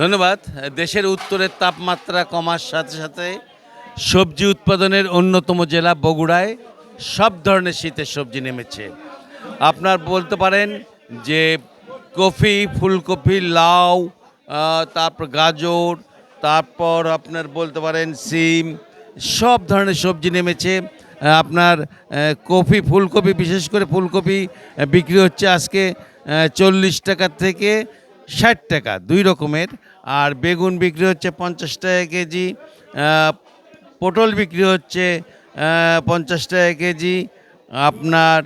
ধন্যবাদ। দেশের উত্তরের তাপমাত্রা কমার সাথে সাথে সবজি উৎপাদনের অন্যতম জেলা বগুড়ায় সব ধরনের শীতের সবজি নেমেছে। আপনার বলতে পারেন যে কফি, ফুলকপি, লাউ তারপর গাজর, তারপর আপনার বলতে পারেন সিম, সব ধরনের সবজি নেমেছে। আপনার কফি, ফুলকপি, বিশেষ করে ফুলকপি বিক্রি হচ্ছে আজকে চল্লিশ টাকা থেকে ষাট টাকা, দুই রকমের। আর বেগুন বিক্রি হচ্ছে পঞ্চাশ টাকা কেজি পটল বিক্রি হচ্ছে পঞ্চাশ টাকা কেজি। আপনার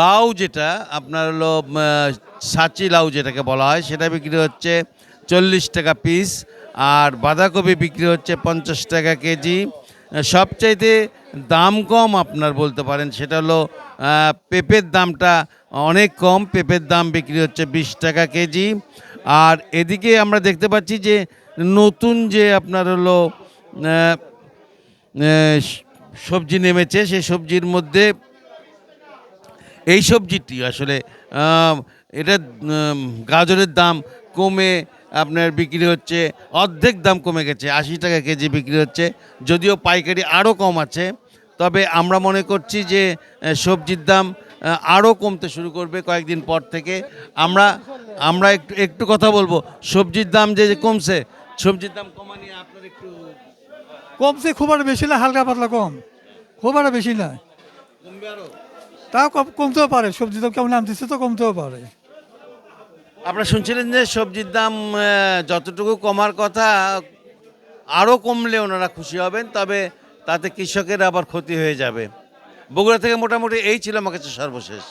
লাউ যেটা, আপনার হলো সাচি লাউ যেটাকে বলা হয়, সেটা বিক্রি হচ্ছে চল্লিশ টাকা পিস। আর বাঁধাকপি বিক্রি হচ্ছে পঞ্চাশ টাকা কেজি। সবচাইতে দাম কম আপনার বলতে পারেন, সেটা হলো পেঁপের দামটা অনেক কম পেঁপের দাম বিক্রি হচ্ছে, বিশ টাকা কেজি। আর এদিকে আমরা দেখতে পাচ্ছি যে নতুন যে আপনার হলো সবজি নেমেছে, সেই সবজির মধ্যে এই সবজিটি আসলে এটা গাজরের দাম কমে, আপনার বিক্রি হচ্ছে, অর্ধেক দাম কমে গেছে, আশি টাকা কেজি বিক্রি হচ্ছে, যদিও পাইকারি আরও কম আছে। তবে আমরা মনে করছি যে সবজির দাম আরও কমতে শুরু করবে কয়েকদিন পর থেকে। আমরা আমরা একটু একটু কথা বলব। সবজির দাম যে কমছে সবজির দাম কমা নিয়ে আপনার একটু কমছে খুব আর বেশি না হালকা পাতলা কম। খুব আর বেশি না। কমবে আরও তাও কম- কমতেও পারে সবজি তো কেমন নামতেছে তো কমতেও পারে। আপনারা শুনছিলেন যে সবজির দাম যতটুকু কমার কথা আরও কমলে ওনারা খুশি হবেন তবে তাতে কৃষকের আবার ক্ষতি হয়ে যাবে। বগুড়া থেকে মোটামুটি এই ছিল আমার কাছে সর্বশেষ।